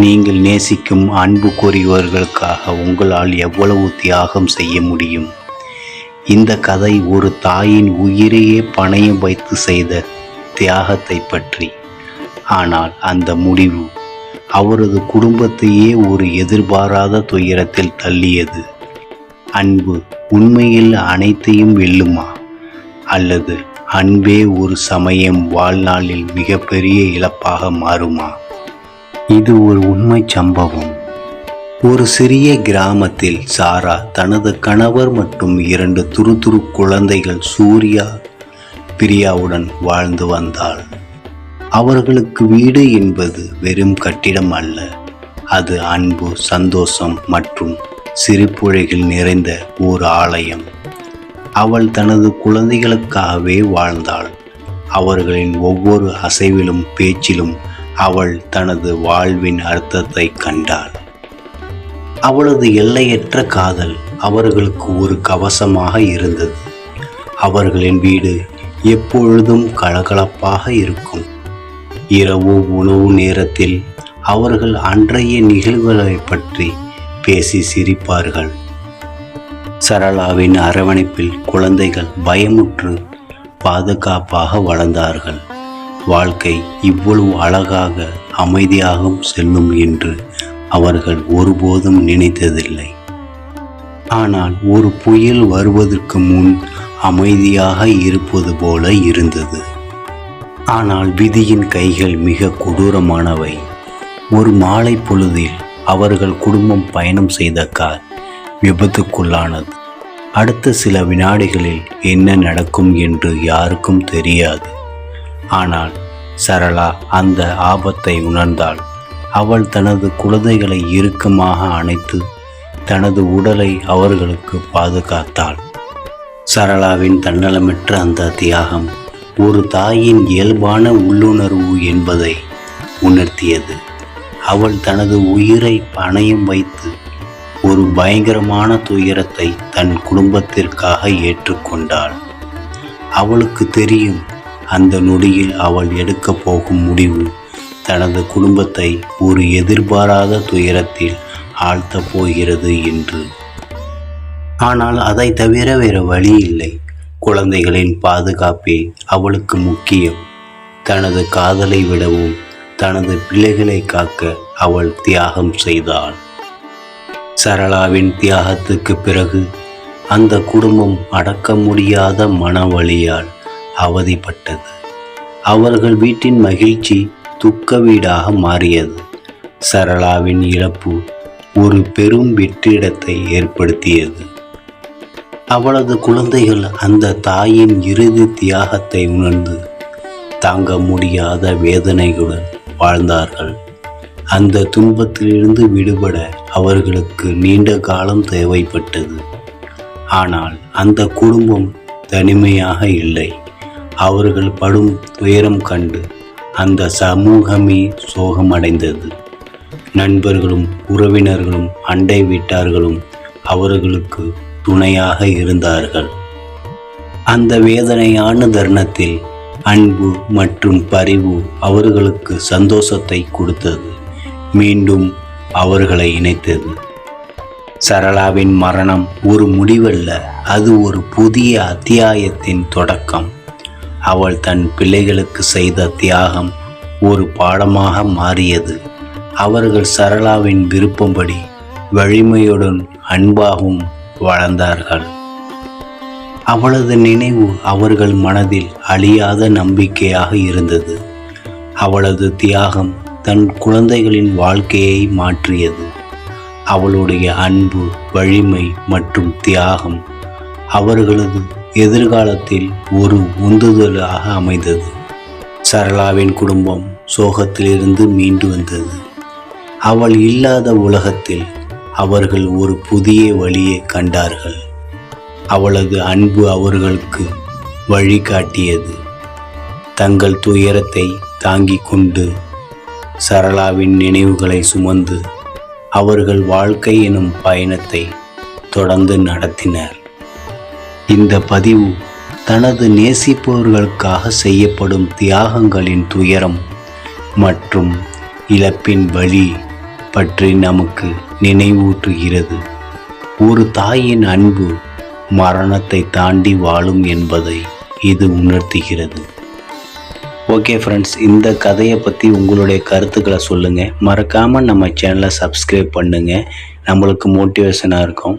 நீங்கள் நேசிக்கும் அன்புக்குரியவர்களுக்காக உங்களால் எவ்வளவு தியாகம் செய்ய முடியும்? இந்த கதை ஒரு தாயின் உயிரையே பணையம் வைத்து செய்த தியாகத்தை பற்றி. ஆனால் அந்த முடிவு அவரது குடும்பத்தையே ஒரு எதிர்பாராத துயரத்தில் தள்ளியது. அன்பு உண்மையில் அனைத்தையும் வெல்லுமா? அல்லது அன்பே ஒரு சமயம் வாழ்நாளில் மிகப்பெரிய இழப்பாக மாறுமா? இது ஒரு உண்மை சம்பவம். ஒரு சிறிய கிராமத்தில் சாரா தனது கணவர் மற்றும் இரண்டு துருதுரு குழந்தைகள் சூர்யா பிரியாவுடன் வாழ்ந்து வந்தாள். அவர்களுக்கு வீடு என்பது வெறும் கட்டிடம் அல்ல. அது அன்பு சந்தோஷம் மற்றும் சிரிப்புழைகள் நிறைந்த ஓர் ஆலயம். அவள் தனது குழந்தைகளுக்காகவே வாழ்ந்தாள். அவர்களின் ஒவ்வொரு அசைவிலும் பேச்சிலும் அவள் தனது வாழ்வின் அர்த்தத்தை கண்டாள். அவளது எல்லையற்ற காதல் அவர்களுக்கு ஒரு கவசமாக இருந்தது. அவர்களின் வீடு எப்பொழுதும் கலகலப்பாக இருக்கும். இரவு உணவு நேரத்தில் அவர்கள் அன்றைய நிகழ்வுகளை பற்றி பேசி சிரிப்பார்கள். சரளாவின் அரவணைப்பில் குழந்தைகள் பயமுற்று பாதுகாப்பாக வளர்ந்தார்கள். வாழ்க்கை இவ்வளவு அழகாக அமைதியாகவும் செல்லும் என்று அவர்கள் ஒருபோதும் நினைத்ததில்லை. ஆனால் ஒரு புயல் வருவதற்கு முன் அமைதியாக இருப்பது போல இருந்தது. ஆனால் விதியின் கைகள் மிக கொடூரமானவை. ஒரு மாலை பொழுதில் அவர்கள் குடும்பம் பயணம் செய்த கார் விபத்துக்குள்ளானது. அடுத்த சில வினாடிகளில் என்ன நடக்கும் என்று யாருக்கும் தெரியாது. ஆனால் சரளா அந்த ஆபத்தை உணர்ந்தாள். அவள் தனது குழந்தைகளை இறுக்கமாக அணைத்து தனது உடலை அவர்களுக்கு பாதுகாத்தாள். சரளாவின் தன்னலமற்ற அந்த தியாகம் ஒரு தாயின் இயல்பான உள்ளுணர்வு என்பதை உணர்த்தியது. அவள் தனது உயிரை பணையம் வைத்து ஒரு பயங்கரமான துயரத்தை தன் குடும்பத்திற்காக ஏற்றுக்கொண்டாள். அவளுக்கு தெரியும் அந்த நொடியில் அவள் எடுக்கப் போகும் முடிவு தனது குடும்பத்தை ஒரு எதிர்பாராத துயரத்தில் ஆழ்த்தப் போகிறது என்று. ஆனால் அதை தவிர வேறு வழி இல்லை. குழந்தைகளின் பாதுகாப்பே அவளுக்கு முக்கியம். தனது காதலை விடவும் தனது பிள்ளைகளை காக்க அவள் தியாகம் செய்தாள். சரளாவின் தியாகத்துக்கு பிறகு அந்த குடும்பம் அடக்க முடியாத மனவழியால் அவதிப்பட்டது. அவர்கள் வீட்டின் மகிழ்ச்சி துக்க வீடாக மாறியது. சரளாவின் இழப்பு ஒரு பெரும் வெற்றிடத்தை ஏற்படுத்தியது. அவளது குழந்தைகள் அந்த தாயின் இறுதி தியாகத்தை உணர்ந்து தாங்க முடியாத வேதனைகளுடன் வாழ்ந்தார்கள். அந்த துன்பத்திலிருந்து விடுபட அவர்களுக்கு நீண்ட காலம் தேவைப்பட்டது. ஆனால் அந்த குடும்பம் தனிமையாக இல்லை. அவர்கள் படும் துயரம் கண்டு அந்த சமூகமே சோகமடைந்தது. நண்பர்களும் உறவினர்களும் அண்டை வீட்டார்களும் அவர்களுக்கு துணையாக இருந்தார்கள். அந்த வேதனையான தருணத்தில் அன்பு மற்றும் பரிவு அவர்களுக்கு சந்தோஷத்தை கொடுத்தது. மீண்டும் அவர்களை இணைத்தது. சரளாவின் மரணம் ஒரு முடிவல்ல அது ஒரு புதிய அத்தியாயத்தின் தொடக்கம். அவள் தன் பிள்ளைகளுக்கு செய்த தியாகம் ஒரு பாடமாக மாறியது. அவர்கள் சரளாவின் விருப்பம்படி வலிமையுடன் அன்பாகவும் வளர்ந்தார்கள் அவளது நினைவு அவர்கள் மனதில் அழியாத நம்பிக்கையாக இருந்தது. அவளது தியாகம் தன் குழந்தைகளின் வாழ்க்கையை மாற்றியது. அவளுடைய அன்பு வலிமை மற்றும் தியாகம் அவர்களது எதிர்காலத்தில் ஒரு உந்துதலாக அமைந்தது. சரளாவின் குடும்பம் சோகத்திலிருந்து மீண்டு வந்தது. அவள் இல்லாத உலகத்தில் அவர்கள் ஒரு புதிய வழியை கண்டார்கள். அவளது அன்பு அவர்களுக்கு வழிகாட்டியது தங்கள் துயரத்தை தாங்கிக் கொண்டு சரளாவின் நினைவுகளை சுமந்து அவர்கள் வாழ்க்கை எனும் பயணத்தை தொடர்ந்து நடத்தினர். இந்த பதிவு தனது நேசிப்பவர்களுக்காக செய்யப்படும் தியாகங்களின் துயரம் மற்றும் இழப்பின் வழி பற்றி நமக்கு நினைவூட்டுகிறது. ஒரு தாயின் அன்பு மரணத்தை தாண்டி வாழும் என்பதை இது உணர்த்துகிறது. ஓகே ஃப்ரெண்ட்ஸ் இந்த கதையை பற்றி உங்களுடைய கருத்துக்களை சொல்லுங்கள் மறக்காமல் நம்ம சேனலை சப்ஸ்கிரைப் பண்ணுங்கள் நம்மளுக்கு மோட்டிவேஷனாக இருக்கும்.